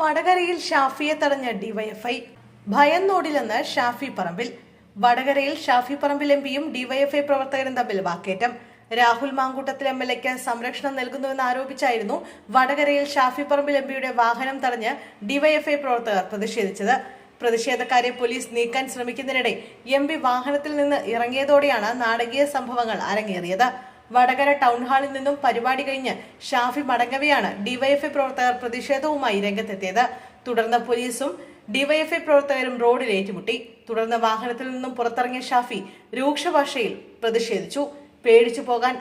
വടകരയിൽ ഷാഫിയെ തടഞ്ഞ ഡിവൈഎഫ്ഐ. ഭയന്നോടില്ലെന്ന് ഷാഫി പറമ്പിൽ. വടകരയിൽ ഷാഫി പറമ്പിൽ എം പിയും ഡിവൈഎഫ്ഐ പ്രവർത്തകരും തമ്മിൽ വാക്കേറ്റം. രാഹുൽ മാങ്കൂട്ടത്തിൽ എം എൽ എക്ക് സംരക്ഷണം നൽകുന്നുവെന്ന് ആരോപിച്ചായിരുന്നു വടകരയിൽ ഷാഫി പറമ്പിൽ എം പിയുടെ വാഹനം തടഞ്ഞ് ഡിവൈഎഫ്ഐ പ്രവർത്തകർ പ്രതിഷേധിച്ചത്. പ്രതിഷേധക്കാരെ പോലീസ് നീക്കാൻ ശ്രമിക്കുന്നതിനിടെ എം പി വാഹനത്തിൽ നിന്ന് ഇറങ്ങിയതോടെയാണ് നാടകീയ സംഭവങ്ങൾ അരങ്ങേറിയത്. വടകര ടൗൺ ഹാളിൽ നിന്നും പരിപാടി കഴിഞ്ഞ് ഷാഫി മടങ്ങവെയാണ് ഡിവൈഎഫ്ഐ പ്രവർത്തകർ പ്രതിഷേധവുമായി രംഗത്തെത്തിയത്. തുടർന്ന് പോലീസും ഡിവൈഎഫ്ഐ പ്രവർത്തകരും റോഡിൽ ഏറ്റുമുട്ടി. തുടർന്ന് വാഹനത്തിൽ നിന്നും പുറത്തിറങ്ങിയ ഷാഫി രൂക്ഷ ഭാഷയിൽ പ്രതിഷേധിച്ചു. പേടിച്ചു പോകാൻ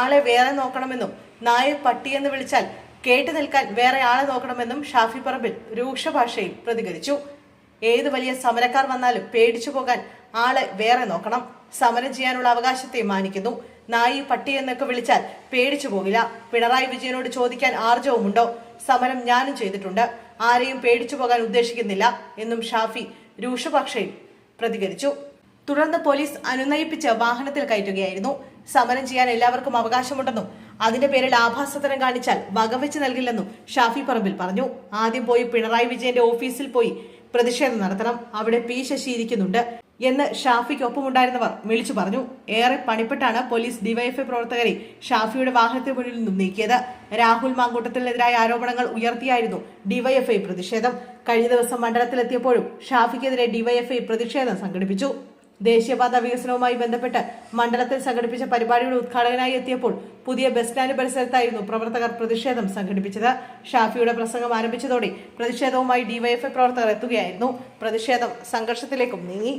ആളെ വേറെ നോക്കണമെന്നും നായ പട്ടിയെന്ന് വിളിച്ചാൽ കേട്ടു നിൽക്കാൻ വേറെ ആളെ നോക്കണമെന്നും ഷാഫി പറമ്പിൽ രൂക്ഷ ഭാഷയിൽ പ്രതികരിച്ചു. ഏത് വലിയ സമരക്കാർ വന്നാലും പേടിച്ചു പോകാൻ ആളെ വേറെ നോക്കണം. സമരം ചെയ്യാനുള്ള അവകാശത്തെ മാനിക്കുന്നു. നായി പട്ടി എന്നൊക്കെ വിളിച്ചാൽ പേടിച്ചു പോകില്ല. പിണറായി വിജയനോട് ചോദിക്കാൻ ആർജവുമുണ്ടോ? സമരം ഞാനും ചെയ്തിട്ടുണ്ട്. ആരെയും പേടിച്ചു പോകാൻ ഉദ്ദേശിക്കുന്നില്ല എന്നും ഷാഫി രൂക്ഷപക്ഷയിൽ പ്രതികരിച്ചു. തുടർന്ന് പോലീസ് അനുനയിപ്പിച്ച് വാഹനത്തിൽ കയറ്റുകയായിരുന്നു. സമരം ചെയ്യാൻ എല്ലാവർക്കും അവകാശമുണ്ടെന്നും അതിന്റെ പേരിൽ ആഭാസത്തരം കാണിച്ചാൽ വകവെച്ച് നൽകില്ലെന്നും ഷാഫി പറമ്പിൽ പറഞ്ഞു. ആദ്യം പോയി പിണറായി വിജയന്റെ ഓഫീസിൽ പോയി പ്രതിഷേധം നടത്തണം. അവിടെ പി ശശി ഇരിക്കുന്നുണ്ട്. എന്ന് ഷാഫിക്ക് ഒപ്പമുണ്ടായിരുന്നവർ വിളിച്ചു പറഞ്ഞു. ഏറെ പണിപ്പെട്ടാണ് പോലീസ് ഡിവൈഎഫ്ഐ പ്രവർത്തകരെ ഷാഫിയുടെ വാഹനത്തിന് മുന്നിൽ നിന്നും നീക്കിയത്. രാഹുൽ മാങ്കൂട്ടത്തിനെതിരായ ആരോപണങ്ങൾ ഉയർത്തിയായിരുന്നു ഡിവൈഎഫ്ഐ പ്രതിഷേധം. കഴിഞ്ഞ ദിവസം മണ്ഡലത്തിലെത്തിയപ്പോഴും ഷാഫിക്കെതിരെ ഡിവൈഎഫ്ഐ പ്രതിഷേധം സംഘടിപ്പിച്ചു. ദേശീയപാത വികസനവുമായി ബന്ധപ്പെട്ട് മണ്ഡലത്തിൽ സംഘടിപ്പിച്ച പരിപാടിയുടെ ഉദ്ഘാടകനായി എത്തിയപ്പോൾ പുതിയ ബസ് സ്റ്റാൻഡ് പരിസരത്തായിരുന്നു പ്രവർത്തകർ പ്രതിഷേധം സംഘടിപ്പിച്ചത്. ഷാഫിയുടെ പ്രസംഗം ആരംഭിച്ചതോടെ പ്രതിഷേധവുമായി ഡിവൈഎഫ്ഐ പ്രവർത്തകർ എത്തുകയായിരുന്നു. പ്രതിഷേധം സംഘർഷത്തിലേക്കും നീങ്ങി.